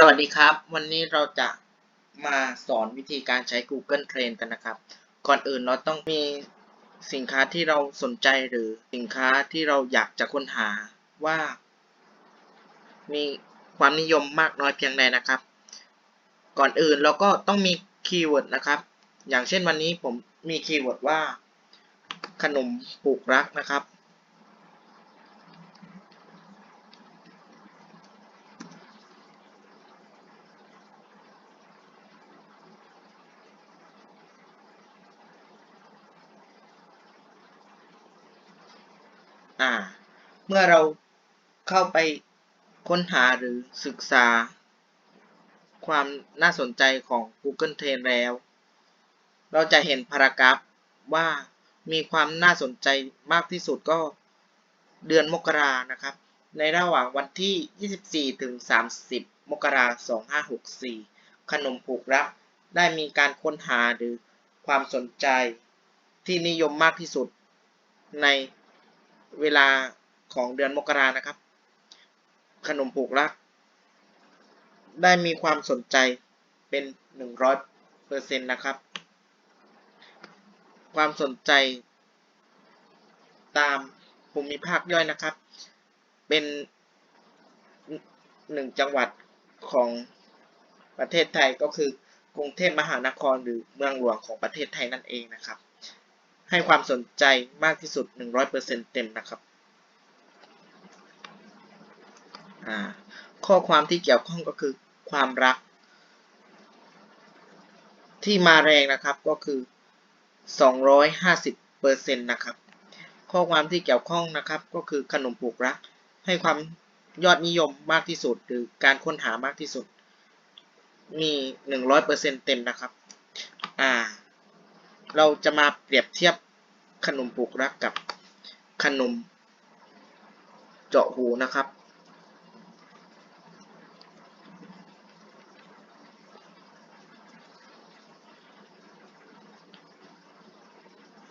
สวัสดีครับ วันนี้เราจะมาสอนวิธีการใช้ Google Trend กันนะครับ ก่อนอื่นเราต้องมีสินค้าที่เราสนใจหรือสินค้าที่เราอยากจะค้นหาว่า มีความนิยมมากน้อยเพียงใดนะครับ ก่อนอื่นเราก็ต้องมีคีย์เวิร์ดนะครับ อย่างเช่นวันนี้ผมมีคีย์เวิร์ดว่า ขนมปลูกรักนะครับ อ่า เมื่อเราเข้าไปค้นหาหรือศึกษา ความน่าสนใจของ Google Trend แล้ว เราจะเห็นพารากราฟว่ามีความน่าสนใจมากที่สุดก็เดือนมกรานะครับ ในระหว่างวันที่ 24 ถึง 30 มกราคม 2564 ขนมผูกรักได้มีการค้นหาหรือความสนใจที่นิยมมากที่สุดใน เวลาของเดือนมกรานะครับ ขนมผูกรัก ได้มีความสนใจเป็น 100%นะครับ ความสนใจ ตามภูมิภาคย่อยนะครับ เป็นหนึ่งจังหวัดของประเทศไทยก็คือกรุงเทพมหานครหรือเมืองหลวงของประเทศไทยนั่นเองนะครับ ให้ความสนใจมากที่สุด 100%เต็มนะครับ ข้อความที่เกี่ยวข้องก็คือความรัก ที่มาแรงนะครับก็คือ 250%นะครับ ข้อความที่เกี่ยวข้องนะครับก็คือขนมปลูกรัก ให้ความยอดนิยมมากที่สุด หรือการค้นหามากที่สุด มี 100%เต็มนะครับ อ่า เราจะมาเปรียบเทียบขนมปลูกรักกับขนมเจาะหูนะครับ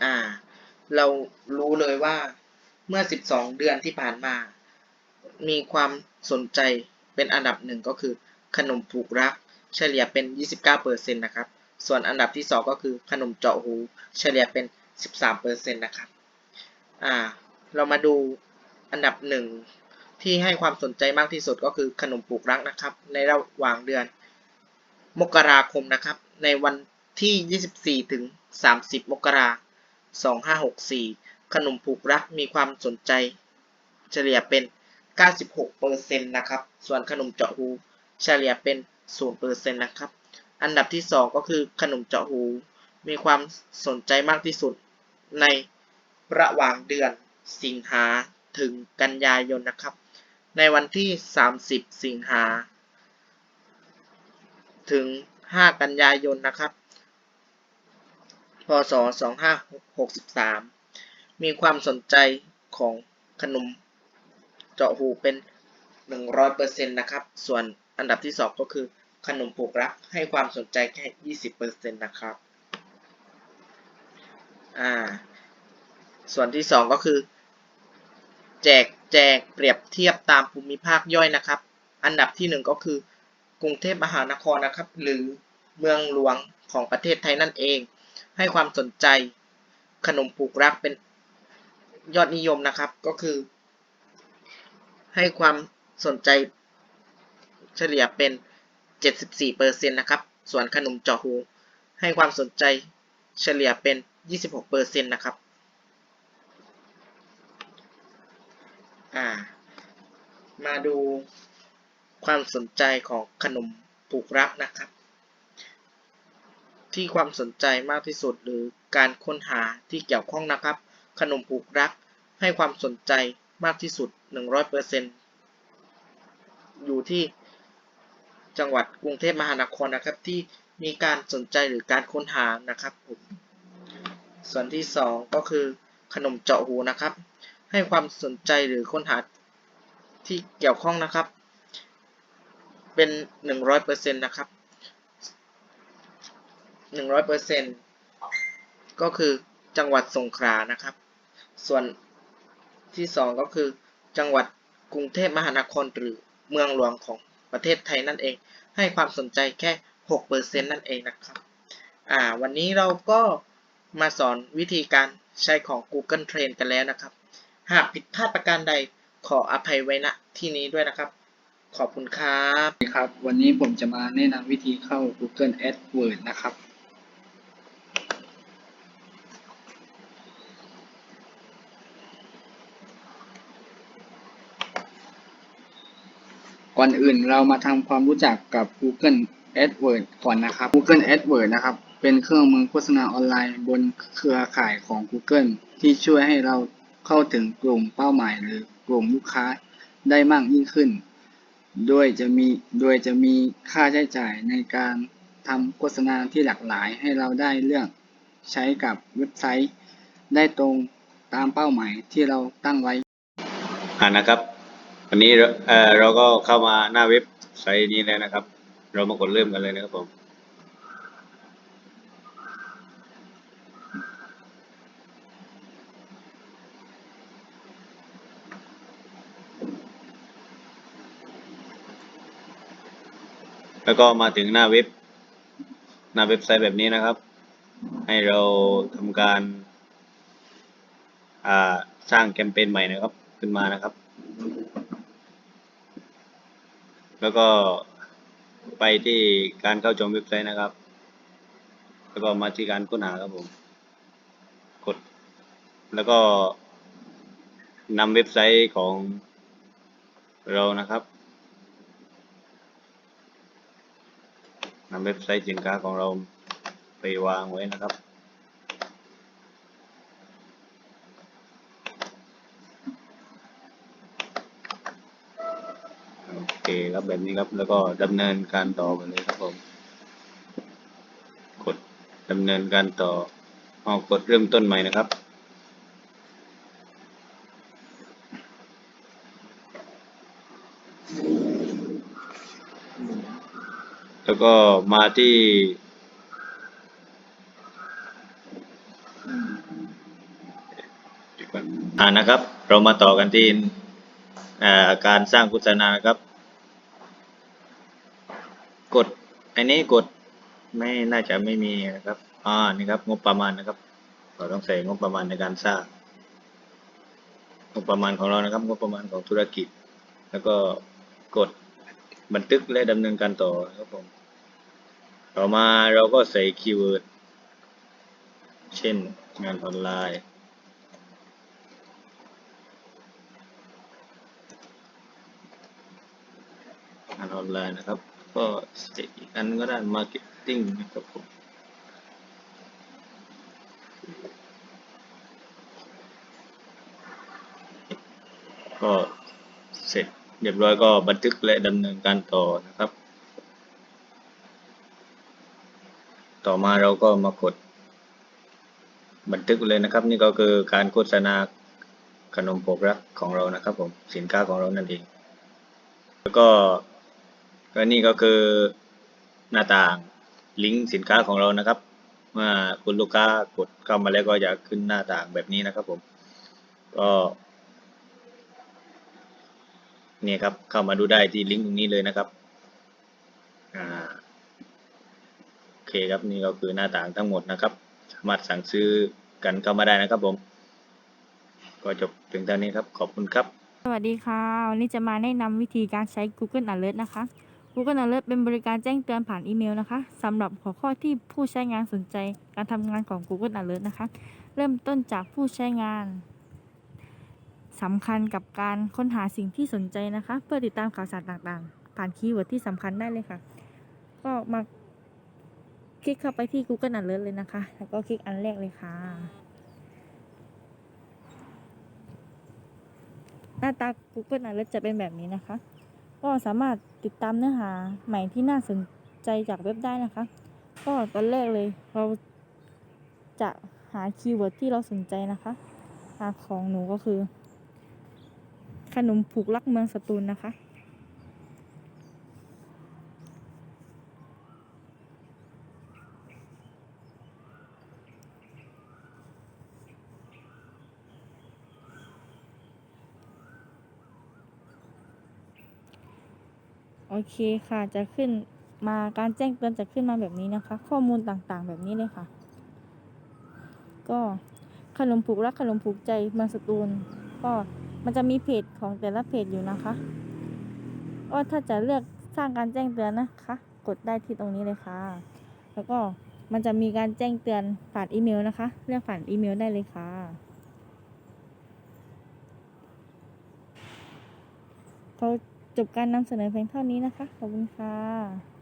อ่า เรารู้เลยว่าเมื่อ 12 เดือนที่ผ่านมา มีความสนใจเป็นอันดับหนึ่งก็คือขนมผูกรัก เฉลี่ยเป็น 29%นะครับ ส่วนอันดับที่ 2 ก็คือขนมเจาะหู เฉลี่ยเป็น 13%นะครับ อ่า เรามาดูอันดับหนึ่งที่ให้ความสนใจมากที่สุดก็คือขนมปลูกรักนะครับ ในระหว่างเดือน มกราคมนะครับ ในวันที่ 24 ถึง 30 มกราคม2564 ขนมปลูกรักมีความสนใจ เฉลี่ยเป็น 96%นะครับ ส่วนขนมเจาะหู เฉลี่ยเป็น 0%นะครับ อันดับที่ 2 ก็คือขนมเจาะหู มีความสนใจมากที่สุดในระหว่างเดือนสิงหาถึงกันยายนนะครับ ในวันที่ 30 สิงหาถึง 5 กันยายนนะครับ พศ 2563 มีความสนใจของขนมเจาะหูเป็น 100%นะครับ ส่วนอันดับที่ 2 ก็คือ ขนมผูกรักให้ความสนใจแค่ 20%นะครับ อ่า ส่วนที่ 2 ก็คือ แจกแจกเปรียบเทียบตามภูมิภาคย่อยนะครับ อันดับที่ 1 ก็คือกรุงเทพมหานครนะครับ หรือเมืองหลวงของประเทศไทยนั่นเอง ให้ความสนใจขนมผูกรักเป็นยอดนิยมนะครับก็คือ ให้ความสนใจเฉลี่ยเป็น 74%นะครับ ส่วนขนมเจาะหูให้ความสนใจเฉลี่ยเป็น 26%นะครับามาดูความสนใจของขนมปลูกรักนะครับ ที่ความสนใจมากที่สุดหรือการค้นหาที่เกี่ยวข้องนะครับ ขนมปลูกรักให้ความสนใจมากที่สุด 100%อยู่ที่ จังหวัดกรุงเทพมหานครนะครับ ที่มีการสนใจหรือการค้นหานะครับผมส่วนที่ 2 ก็คือขนมเจาะหูนะครับ ให้ความสนใจหรือค้นหาที่เกี่ยวข้องนะครับ เป็น 100%นะครับ 100%ก็คือจังหวัดสงขลานะครับ ส่วนที่ 2 ก็คือจังหวัดกรุงเทพมหานครหรือเมืองหลวงของ ประเทศไทยนั่นเอง ให้ความสนใจแค่ 6%นั่นเองนะครับอ่าวันนี้เราก็มาสอนวิธีการใช้ของ Google Trend กันแล้วนะครับ หากผิดพลาดประการใดขออภัยไว้ณที่นี้ด้วยนะครับ ขอบคุณครับครับ วันนี้ผมจะมาแนะนำวิธีเข้า Google AdWords นะครับ ก่อนอื่นเรามาทำความรู้จักกับ Google AdWords ก่อนนะครับ Google AdWords นะครับ เป็นเครื่องมือโฆษณาออนไลน์บนเครือข่ายของ Google ที่ช่วยให้เราเข้าถึงกลุ่มเป้าหมายหรือกลุ่มลูกค้าได้มากยิ่งขึ้น โดยจะมีโดยจะมีค่าใช้จ่ายในการทำโฆษณาที่หลากหลายให้เราได้เลือกใช้กับเว็บไซต์ ได้ตรงตามเป้าหมายที่เราตั้งไว้อ่านะครับ วันนี้เราเอ่อเราก็เข้ามาหน้าเว็บไซต์นี้แล้วนะครับ เรามากดเริ่มกันเลยนะครับผมแล้วก็มาถึงหน้าเว็บ หน้าเว็บไซต์แบบนี้นะครับ ให้เราทำการาสร้างแคมเปญใหม่นะครับ ขึ้นมานะครับ แล้วก็ไปที่การเข้าชมเว็บไซต์นะครับ แล้วก็มาที่การค้นหาครับผม กด แล้วก็นำเว็บไซต์ของเรานะครับนำเว็บไซต์สินค้าของเราไปวางไว้นะครับ เคครับแบบนี้ครับ แล้วก็ดำเนินการต่อไปเลยครับผม กดดำเนินการต่อออกกดเริ่มต้นใหม่นะครับแล้วก็มาที่ อ่านะครับ เรามาต่อกันที่การสร้างโฆษณานะครับ กดอันนี้กดไม่น่าจะไม่มีนะครับอ่านี่ครับงบประมาณนะครับ เราต้องใส่งบประมาณในการสร้างงบประมาณของเรานะครับงบประมาณของธุรกิจ แล้วก็กดบันทึกและดำเนินการต่อนะครับผมต่อมาเราก็ใส่คีย์เวิร์ดเช่นงานออนไลน์งานออนไลน์นะครับ ก็ใส่อีกอันก็ได้ marketing นะครับผม ก็เสร็จเรียบร้อยก็บันทึกและดำเนินการต่อนะครับ ต่อมาเราก็มากด บันทึกเลยนะครับ นี่ก็คือการโฆษณาขนมโปกรักของเรานะครับผมสินค้าของเรานั่นเอง แล้วก็ ก็นี่ก็คือหน้าต่างลิงก์สินค้าของเรานะครับ เมื่อคุณลูกค้ากดเข้ามาแล้วก็จะขึ้นหน้าต่างแบบนี้นะครับผมก็นี่ครับเข้ามาดูได้ที่ลิงก์ตรงนี้เลยนะครับอ่าโอเคครับนี่ก็คือหน้าต่างทั้งหมดนะครับ สามารถสั่งซื้อกันเข้ามาได้นะครับผม ก็จบเพียงเท่านี้ครับขอบคุณครับ สวัสดีค่ะ วันนี้จะมาแนะนำวิธีการใช้ Google Alert นะคะ Google Alert เป็นบริการแจ้งเตือนผ่านอีเมลนะคะสำหรับหัวข้อที่ผู้ใช้งานสนใจการทำงานของ Google Alert นะคะ เริ่มต้นจากผู้ใช้งานสำคัญกับการค้นหาสิ่งที่สนใจนะคะ เพื่อติดตามข่าวสารต่างๆ ผ่านคีย์เวิร์ดที่สำคัญได้เลยค่ะ ก็มาคลิกเข้าไปที่ Google Alert เลยนะคะ แล้วก็คลิกอันแรกเลยค่ะ หน้าตา Google Alert จะเป็นแบบนี้นะคะ ก็สามารถติดตามเนื้อหาใหม่ที่น่าสนใจจากเว็บได้นะคะ ก็ตอนแรกเลยเราจะหาคีย์เวิร์ดที่เราสนใจนะคะอาของหนูก็คือ ขนมผูกลักเมืองสตูลนะคะ โอเคค่ะจะขึ้นมาการแจ้งเตือนจะขึ้นมาแบบนี้นะคะ ข้อมูลต่างๆ แบบนี้เลยค่ะ ก็ขนมผูกรักขนมผูกใจเมืองสตูล ก็มันจะมีเพจของแต่ละเพจอยู่นะคะก็ถ้าจะเลือกสร้างการแจ้งเตือนนะคะ กดได้ที่ตรงนี้เลยค่ะ แล้วก็มันจะมีการแจ้งเตือนผ่านอีเมลนะคะ เลือกผ่านอีเมลได้เลยค่ะเขา จบการนำเสนอเพียงเท่านี้นะคะ ขอบคุณค่ะ